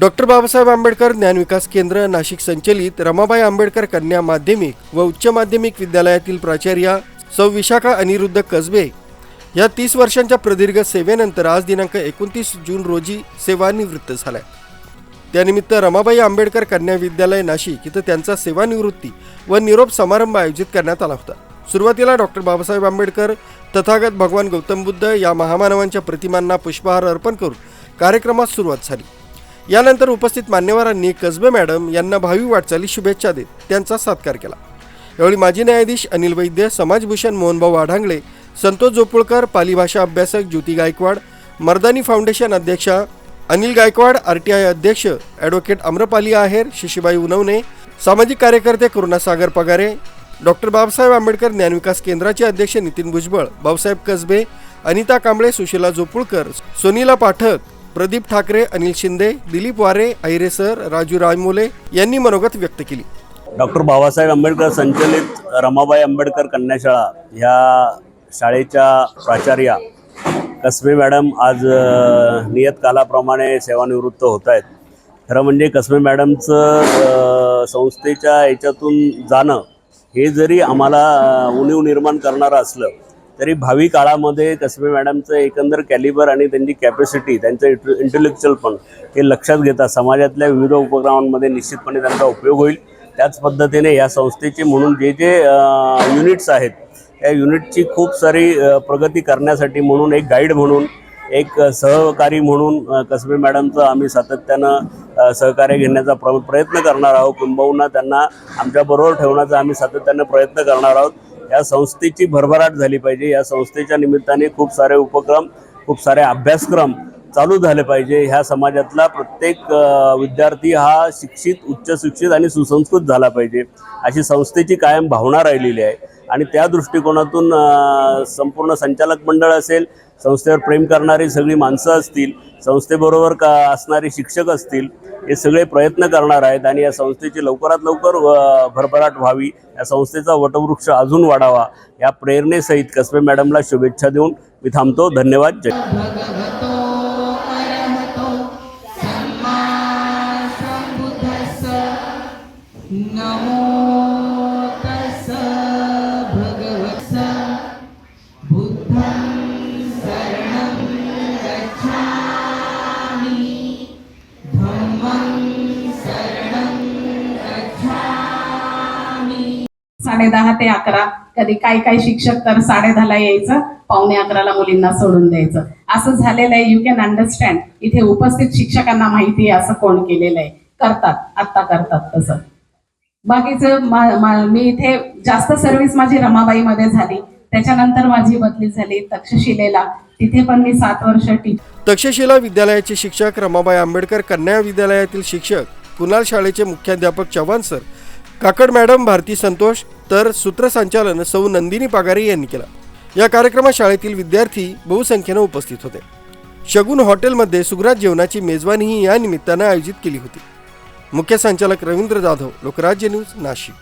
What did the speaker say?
Doctor Babasaheb Ambedkar ज्ञानविकास केंद्र नाशिक संचलित रमाबाई आंबेडकर कन्या माध्यमिक व उच्च माध्यमिक विद्यालयातील प्राचार्या सौ विशाखा अनिरुद्ध कसबे. या तीस वर्षांच्या प्रदीर्घ सेवेनंतर आज दिनांक एकोणतीस जून रोजी सेवानिवृत्त झाल्या. त्यानिमित्त रमाबाई आंबेडकर कन्या विद्यालय नाशिक इथं त्यांचा सेवानिवृत्ती व निरोप समारंभ आयोजित करण्यात आला होता. सुरुवातीला डॉक्टर बाबासाहेब आंबेडकर तथागत भगवान गौतम बुद्ध या महामानवांच्या प्रतिमांना पुष्पहार अर्पण करून कार्यक्रमास सुरुवात झाली. यानंतर उपस्थित मान्यवरांनी कसबे मॅडम यांना भावी वाटचाली शुभेच्छा देत त्यांचा सत्कार केला. यावेळी माजी न्यायाधीश अनिल वैद्य समाजभूषण मोहनभाऊ आढांगळे संतोष जोपुळकर पाली भाषा अभ्यासक ज्योती गायकवाड मर्दानी फाउंडेशन अध्यक्षा Anil Gaikwad R T I अध्यक्ष ॲडव्होकेट अम्रपाली आहेर शिशीबाई उनवणे सामाजिक कार्यकर्ते करुणासागर पगारे डॉक्टर बाबासाहेब आंबेडकर ज्ञानविकास केंद्राचे अध्यक्ष नितीन भुजबळ बाबासाहेब कसबे अनिता कांबळे सुशीला जोपुळकर सोनीला पाठक प्रदीप ठाकरे अनिल शिंदे दिलीप वारे ऐरे सर राजू राजमोले यांनी मनोगत व्यक्त केली. डॉक्टर बाबासाहेब आंबेडकर संचलित रमाबाई आंबेडकर कन्याशाळा ह्या शाळेच्या प्राचार्या कसबे मॅडम आज नियतकालाप्रमाणे सेवानिवृत्त होत आहेत. खरं म्हणजे कसबे मॅडमचं संस्थेच्या याच्यातून जाणं हे जरी आम्हाला उणीव निर्माण करणारं असलं तरी भावी काळामध्ये कसबे मॅडमचं एकंदर कॅलिबर आणि त्यांची कॅपॅसिटी त्यांचं इंटेलेक्च्युअल पण हे लक्षात घेता समाजातल्या विविध उपक्रमांमध्ये निश्चितपणे त्यांचा उपयोग होईल. त्याच पद्धतीने या संस्थेचे म्हणून जे जे युनिट्स आहेत त्या युनिटची खूप सारी प्रगती करण्यासाठी म्हणून एक गाईड म्हणून एक सहकारी म्हणून कसबे मॅडमचं आम्ही सातत्यानं सहकार्य घेण्याचा प्र प्रयत्न करणार आहोत. किंबहुना त्यांना आमच्याबरोबर ठेवण्याचा आम्ही सातत्यानं प्रयत्न करणार आहोत. या संस्थेची भरभराट झाली पाहिजे. या संस्थेच्या निमित्ताने खूप सारे उपक्रम खूप सारे अभ्यासक्रम चालू झाले पाहिजे. ह्या समाजातला प्रत्येक विद्यार्थी हा शिक्षित उच्च शिक्षित आणि सुसंस्कृत झाला पाहिजे. अशी संस्थेची कायम भावना राहिलेली आहे. आणि त्या दृष्टिकोनातून संपूर्ण संचालक मंडळ असेल संस्थेवर प्रेम करणारी सगळी माणसं असतील संस्थेबरोबर का असणारे शिक्षक असतील हे सगळे प्रयत्न करणार आहेत आणि या संस्थेची लवकरात लवकर भरभराट व्हावी या संस्थेचा वटवृक्ष अजून वाढावा या प्रेरणेसहित कसबे मॅडमला शुभेच्छा देऊन मी थांबतो धन्यवाद जय No. साडेदहा ते अकरा. कधी काही काही शिक्षक तर साडेदहाला यायचं पावणे अकराला मुलींना सोडून द्यायचं. असं झालेलं आहे. यू कॅन अंडरस्टँड इथे उपस्थित शिक्षकांना माहिती आहे असं कोण केलेलं आहे. करतात. आत्ता करतात तसं. बाकीचं मी इथे जास्त सर्व्हिस माझी रमाबाईमध्ये झाली. त्याच्यानंतर माझी बदली झाली तक्षशिलेला. तिथे पण मी सात वर्ष टी तक्षशिला विद्यालयाचे शिक्षक रमाबाई आंबेडकर कन्या विद्यालयातील शिक्षक कुणाल शाळेचे मुख्याध्यापक चव्हाण सर काकड मॅडम भारती संतोष तर सूत्रसंचालन सौ नंदिनी पागारे यांनी केला. या कार्यक्रमात शाळेतील विद्यार्थी बहुसंख्येनं उपस्थित होते. शगुन हॉटेलमध्ये सुग्रात जेवणाची मेजवानीही या निमित्तानं आयोजित केली होती. मुख्य संचालक रवींद्र जाधव लोकराज्य न्यूज नाशिक.